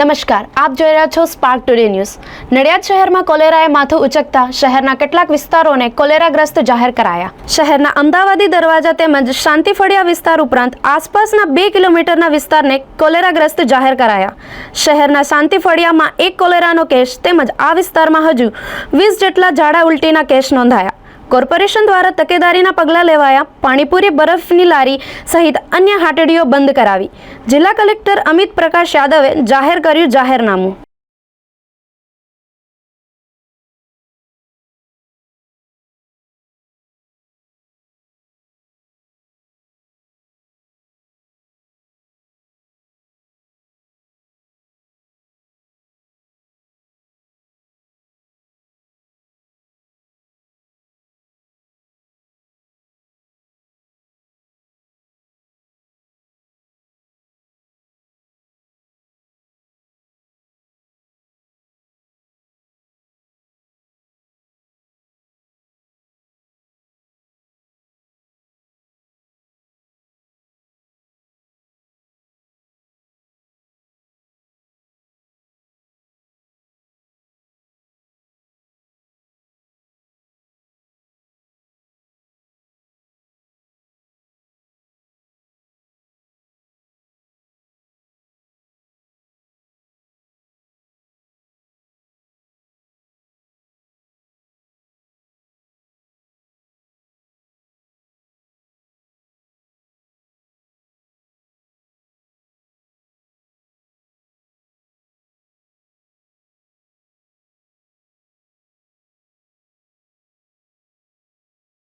નમસ્કાર, આપ જોઈ રહ્યા છો સ્પાર્ક ટુડે ન્યૂઝ નડિયાદ શહેરમાં કોલેરાએ માથું ઉચકતા શહેરના કેટલાક વિસ્તારોને કોલેરાગ્રસ્ત જાહેર કરાયા. શહેરના અમદાવાદી દરવાજા તેમજ શાંતિફળિયા વિસ્તાર ઉપરાંત આસપાસના બે કિલોમીટરના વિસ્તારને કોલેરાગ્રસ્ત જાહેર કરાયા. શહેરના શાંતિફળિયામાં એક કોલેરાનો કેસ તેમજ આ વિસ્તારમાં હજુ વીસ જેટલા ઝાડા ઉલટીના કેસ નોંધાયા. કોર્પોરેશન દ્વારા તકેદારીના પગલાં લેવાયા. પાણીપુરી બરફની લારી સહિત અન્ય હાટડીઓ બંધ કરાવી. જિલ્લા કલેક્ટર અમિત પ્રકાશ યાદવે જાહેર કર્યું જાહેરનામું.